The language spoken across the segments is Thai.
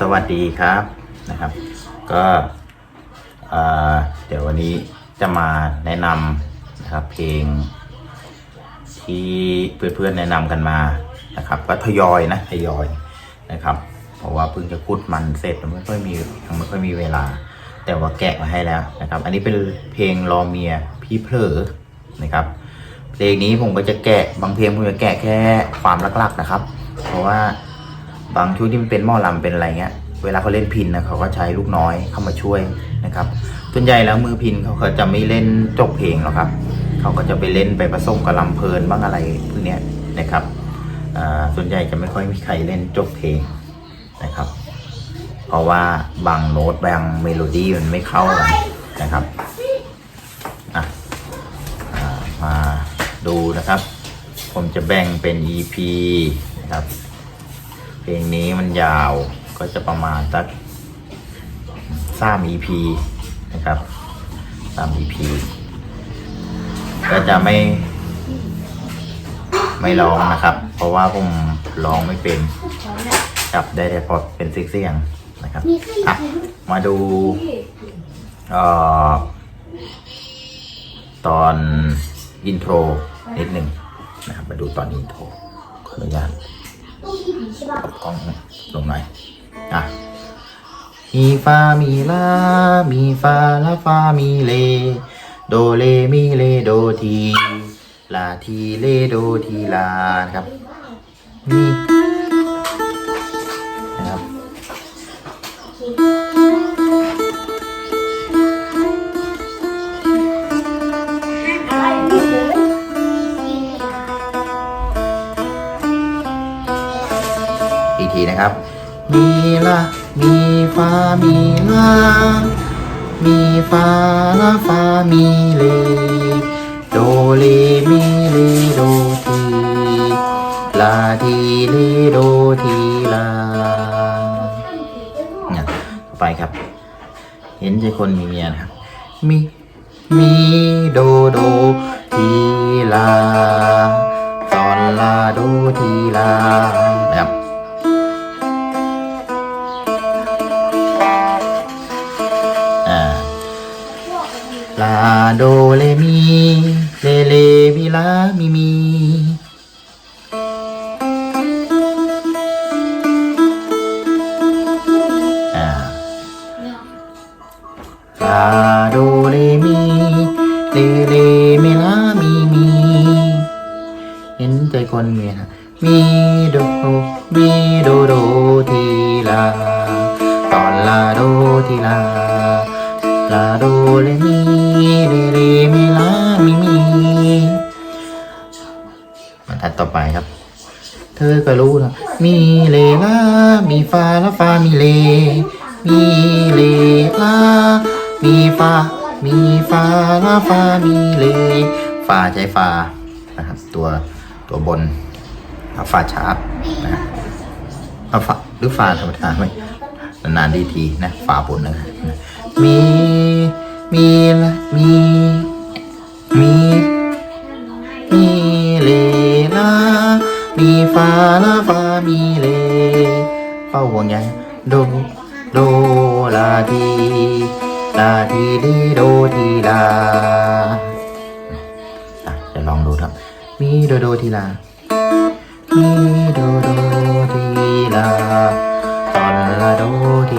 สวัสดีครับนะครับ ก็เดี๋ยววันนี้จะมาแนะนำนะครับเพลง ที่เพื่อนๆแนะนำกันมานะครับ ก็ทยอยนะทยอยนะครับ เพราะว่าเพิ่งจะพูดมันเสร็จไม่ค่อยมียังไม่ค่อยมีเวลา แต่ว่าแกะมาให้แล้วนะครับ อันนี้เป็นเพลงรอเมียพี่เพลอนะครับเพลงนี้ผมก็จะแกะบางเพลงผมจะแกะแค่ความลักๆนะครับ เพราะว่า บางชุดที่มันเป็นหม้อลำเป็นอะไรเงี้ย เวลาเขาเล่นพินนะเขาก็ใช้ลูกน้อยเข้ามาช่วยนะครับส่วนใหญ่แล้วมือพินเขาก็จะไม่เล่นจบเพลงหรอกครับ เขาก็จะไปเล่นไปผสมกับลำเพลินบ้างอะไรพวกนี้นะครับส่วนใหญ่จะไม่ค่อยมีใครเล่นจบเพลงนะครับ เพราะว่าบางโน้ตบางเมโลดี้มันไม่เข้านะครับมาดูนะครับ ผมจะแบ่งเป็น EP นะครับ เพลงนี้มันยาวก็จะประมาณสักสาม EP นะครับสาม EP ก็จะไม่ ไม่ร้องนะครับ เพราะว่าผมร้องไม่เป็นจับได้แต่พอเป็นเสียงนะครับอะมาดูเอ่อตอนอินโทรนิดหนึ่งนะครับ มาดูตอนอินโทรขออนุญาต กับกล้องลงหน่อยอะมีฟามีลา มีฟาลาฟามีเล โดเลมีเลโดทีลาทีเลโดทีลานะครับมี นะครับ มีลามีฟามีลามีฟาลาฟามีเลโดเลมีเลโดทีลาทีเลโดทีลาเนี่ยต่อไปครับ เห็นใจคนมีเมียนะครับมีมีโดโดทีลาตอนลาโดทีลา โดเลมีเลเลมีลามีมีอาลาโดเลมีเลเลมีลามีมีเห็นใจคนเมียนะมีโดมีโดโดทีลาตอนลาโดทีลาลาโดเลมี เรเรมีลามีมีบรรทัดต่อไปครับ เธอก็รู้นะมีเลลามีฟาละฟามีเลมีเลลามีฟามีฟาละฟามีเลฟาใช้ฟานะครับ ตัวตัวบนเอาฟาชาร์ปนะฮะเอาฟาหรือฟาธรรมดาไหมนานๆดีทีนะฟาบนนะมี มีละมีมีมีเลลามีฟาลาฟามีเลเฝ้าห่วงใยโดโดลาทีลาทีดีโดทีลาอะจะลองดูครับ มีโดโดทีลามีโดโดทีลาตอนลาโดที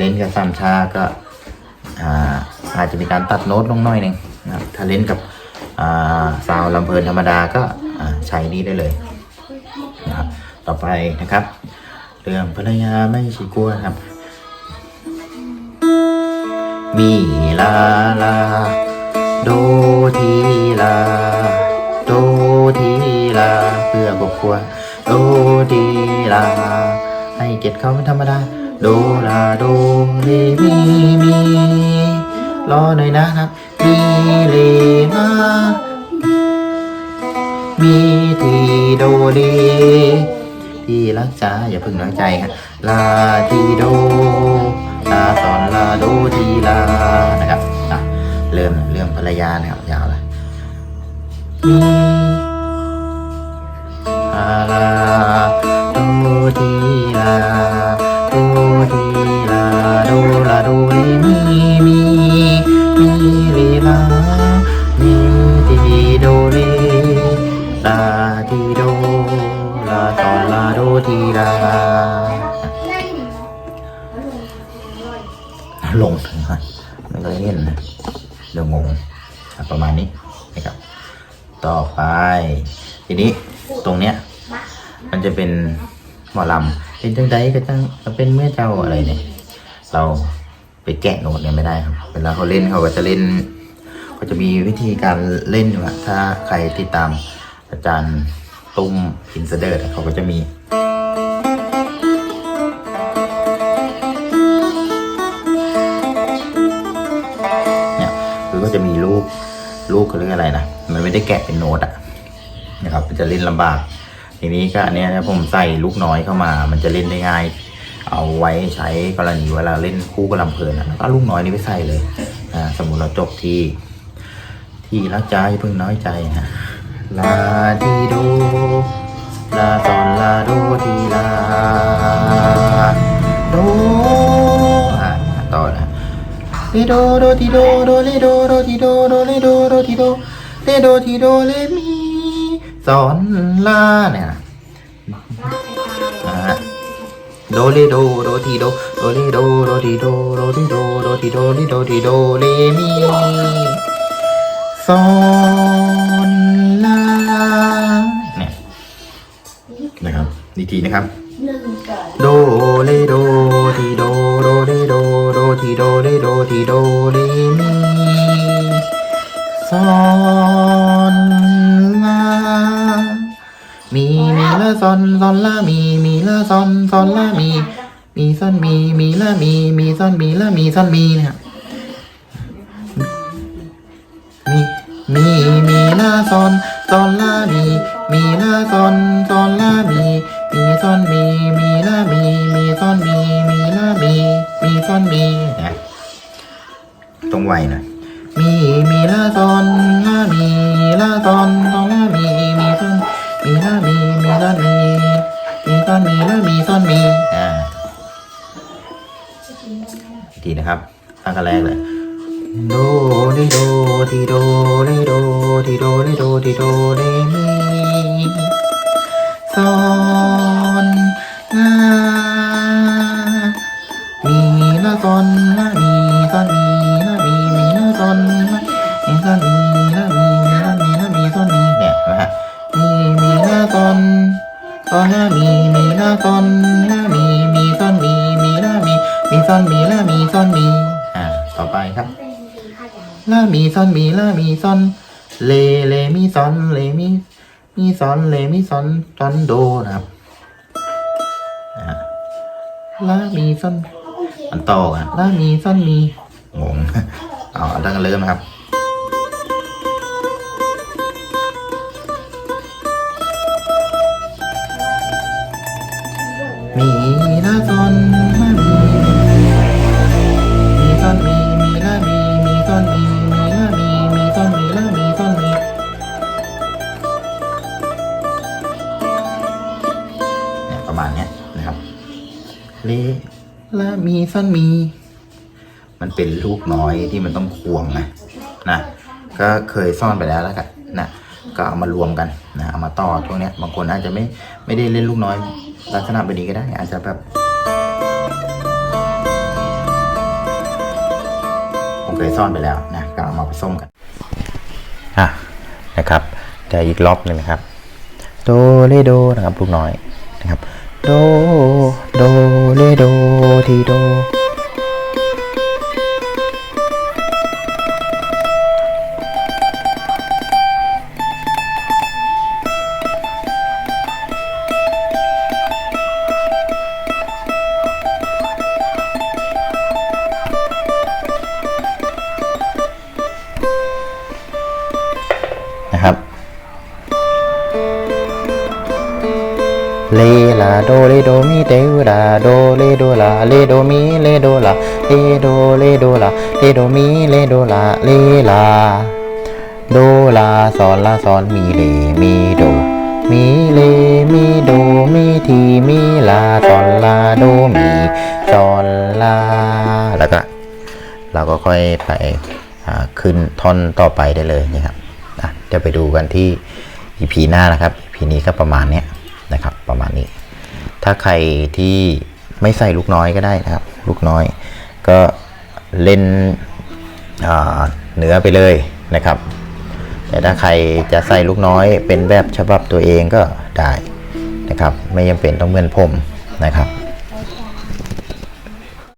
เล่นกับซัมชาก็อาจจะมีการตัดโน้ตลงหน่อยหนึ่งนะครับถ้าเล่นกับซาวลำเพลินธรรมดาก็ใช้นี้ได้เลยนะครับต่อไปนะครับ เรื่องภรรยาไม่ช่กลัวนะครับมีลาลา โดทีลา โดทีลา เพื่อครอบครัวโดทีลา ให้เกียรติเขาเป็นธรรมดา โดลาโดเลมีมีรอหน่อยนะครับมีเลลามีทีโดเรที่รักษาอย่าเพิ่งน้อยใจครับลาทีโดลาตอนลาโดทีลานะครับเริ่มเรื่องภรรยานะครับยาวเลยมีอาลา ทีลาลงถึงฮะไม่เคยเห็นนะเดี๋ยวงงอะประมาณนี้นะครับ ต่อไป ทีนี้ตรงเนี้ย มันจะเป็นหมอลำเป็นจังใดก็จังเป็นเมื่อเจ้าอะไรเนี่ย เราไปแกะโน้ตเนี่ยไม่ได้ครับ เวลาเขาเล่นเขาก็จะเล่นเขาจะมีวิธีการเล่นอยู่ถ้าใครติดตามอาจารย์ตุ้มอินเสเดอร์เขาก็จะมี จะมีลูกลูกเขาเรียกอะไรนะมันไม่ได้แกะเป็นโน้ตอะนะครับ มันจะเล่นลำบาก ทีนี้ก็อันนี้นะผมใส่ลูกน้อยเข้ามา มันจะเล่นได้ง่าย เอาไว้ใช้กรณีเวลาเล่นคู่กับลำเพลินอะแล้วก็ลูกน้อยนี้ไปใส่เลยอ่าสมมุติเราจบที่ ที่รักใจเพิ่งน้อยใจนะลาทีโดลาตอนลาโดทีลาโดอ่าต่อนะ เลโดโดทีโดโดเลโดโดทีโดโดเลโดโดทีโดเลโดทีโดเลมีสอนลาเนี่ยนะอ่าโดเลโดโดทีโดโดเลโดโดทีโดโดทีโดโดทีโดเลโดทีโดเลมีสอนลาเนี่ยนะครับดีทีนะครับโดเลโดทีโด ทีโดเลโดทีโดเลมีซอนลามีมีละซอนซอนละมีมีละซอนซอนละมี มีซอนมีมีละมีมีซอนมีละมีซอนมีเนี่ยมีมีมีละซอนซอนละมีมีละซอนซอนละมี มีซอนมีมีละมีมีซอนมี มีมี มีซอนมีนะตรงไวหน่อยมี มีละซอนละมีละซอนซอนละมี มีซอนมีละมี มีซอนมี มีซอนมีละมีซอนมี อ่าอีกทีนะครับ ตั้งแต่แรกเลย โดเลโดทีโดเลโดทีโดเลโดทีโดเลมีซอนลา ละซอนละมีซอนมีละมีมีละซอนละมีซอนมีละมีมีละมีละมีซอนมีเนี่ยนะฮะมีมีละซอนซอนละมีมีละซอนละมีมีซอนมีมีละมีมีซอนมีละมีซอนมีอ่าต่อไปครับลามีซอนมีลามีซอนเลเลมีซอนเลมีมีซอนเลมีซอนซอนโดนะครับอ่าลามีซอน มันต่อกันลามีซอนมีงงเอาเอาตั้งแต่เริ่มนะครับ มีลาซอ ละมีซอนมี มันเป็นลูกน้อยที่มันต้องควงนะนะ ก็เคยซ่อนไปแล้วแล้วกันนะ ก็เอามารวมกันนะ เอามาต่อตรงเนี้ย บางคนอาจจะไม่ไม่ได้เล่นลูกน้อย ลักษณะแบบนี้ก็ได้ อาจจะแบบผมเคยซ่อนไปแล้วนะ ก็เอามาผสมกันอะนะครับจะอีกรอบหนึ่งนะครับ โดเลโดนะครับลูกน้อยนะครับ โด โดเลโดทีโด เลลาโดเลโดมีเดวลาโดเลโดลาเลโดมีเลโดลาเลโดเลโดลาเลโดมีเลโดลาเลลาโดลาซอนลาซอนมีเลมีโดมีเลมีโดมีทีมีลาซอนลาโดมีซอนลาแล้วก็เราก็ค่อยไปขึ้นท่อนต่อไปได้เลยนะครับอะเดี๋ยวไปดูกันที่ EP หน้านะครับ EP นี้ก็ประมาณนี้นะครับ นี้ ถ้าใครที่ไม่ใส่ลูกน้อยก็ได้นะครับ ลูกน้อยก็เล่นเนื้อไปเลยนะครับ แต่ถ้าใครจะใส่ลูกน้อยเป็นแบบฉบับตัวเองก็ได้นะครับ ไม่จำเป็นต้องเหมือนผมนะครับ